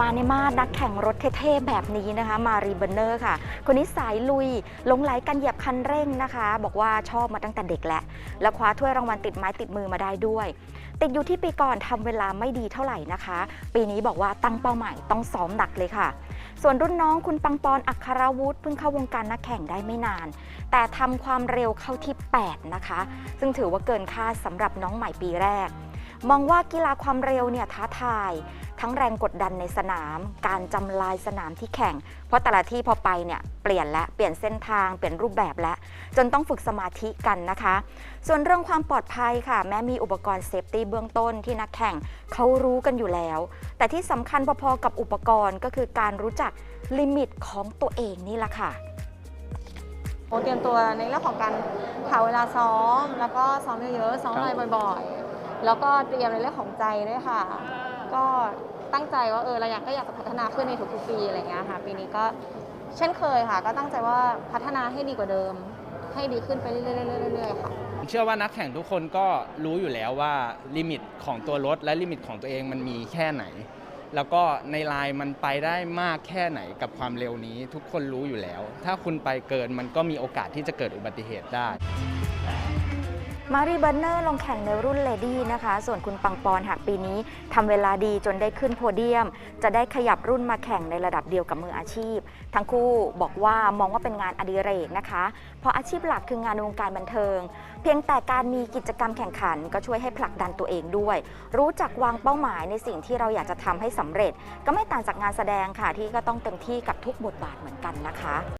มาในมาดนักแข่งรถเท่ๆแบบนี้นะคะ มารีเบอร์เนอร์ค่ะ คนนี้สายลุยลงไหลกันเหยียบคันเร่งนะคะ บอกว่าชอบมาตั้งแต่เด็กแหละแล้วคว้าถ้วยรางวัลติดไม้ติดมือมาได้ด้วย ติดอยู่ที่ปีก่อนทำเวลาไม่ดีเท่าไหร่นะคะ ปีนี้บอกว่าตั้งเป้าหมายต้องซ้อมหนักเลยค่ะ ส่วนรุ่นน้องคุณปังปอนอัครวุฒิเพิ่งเข้าวงการนักแข่งได้ไม่นาน แต่ทำความเร็วเข้าที่ 8 นะคะ ซึ่งถือว่าเกินคาดสำหรับน้องใหม่ปีแรก มองว่ากีฬาความเร็วเนี่ยท้าทาย ทั้งแรงกดดันในสนาม การจำลายสนามที่แข่ง เพราะแต่ละที่พอไปเนี่ยเปลี่ยนและเปลี่ยนเส้นทางเปลี่ยนรูปแบบและ จนต้องฝึกสมาธิกันนะคะ ส่วนเรื่องความปลอดภัยค่ะ แม้มีอุปกรณ์เซฟตี้เบื้องต้นที่นักแข่งเขารู้กันอยู่แล้ว แต่ที่สำคัญพอๆกับอุปกรณ์ก็คือการรู้จักลิมิตของตัวเองนี่แหละค่ะโอเตรียมตัวในเรื่องของการหาเวลาซ้อม แล้วก็ซ้อมเยอะๆซ้อมอะไรบ่อยๆ แล้วก็เตรียมในเรื่องของใจด้วยค่ะ ก็ตั้งใจว่าเออเราอยากก็อยากจะพัฒนาขึ้นในทุกๆปีอะไรเงี้ยค่ะ ปีนี้ก็เช่นเคยค่ะ ก็ตั้งใจว่าพัฒนาให้ดีกว่าเดิม ให้ดีขึ้นไปเรื่อยๆเรื่อยๆค่ะผมเชื่อว่านักแข่งทุกคนก็รู้อยู่แล้วว่าลิมิตของตัวรถและลิมิตของตัวเองมันมีแค่ไหน แล้วก็ในไลน์มันไปได้มากแค่ไหนกับความเร็วนี้ ทุกคนรู้อยู่แล้ว ถ้าคุณไปเกินมันก็มีโอกาสที่จะเกิดอุบัติเหตุได้ มารีเบอร์เนอร์ลงแข่งในรุ่นเลดี้นะคะ ส่วนคุณปังปอนหากปีนี้ทำเวลาดีจนได้ขึ้นโพเดียม จะได้ขยับรุ่นมาแข่งในระดับเดียวกับมืออาชีพ ทั้งคู่บอกว่ามองว่าเป็นงานอดิเรกนะคะ เพราะอาชีพหลักคืองานในวงการบันเทิง เพียงแต่การมีกิจกรรมแข่งขัน ก็ช่วยให้ผลักดันตัวเองด้วย รู้จักวางเป้าหมายในสิ่งที่เราอยากจะทำให้สำเร็จ ก็ไม่ต่างจากงานแสดงค่ะที่ก็ต้องเต็มที่กับทุกบทบาทเหมือนกันนะคะ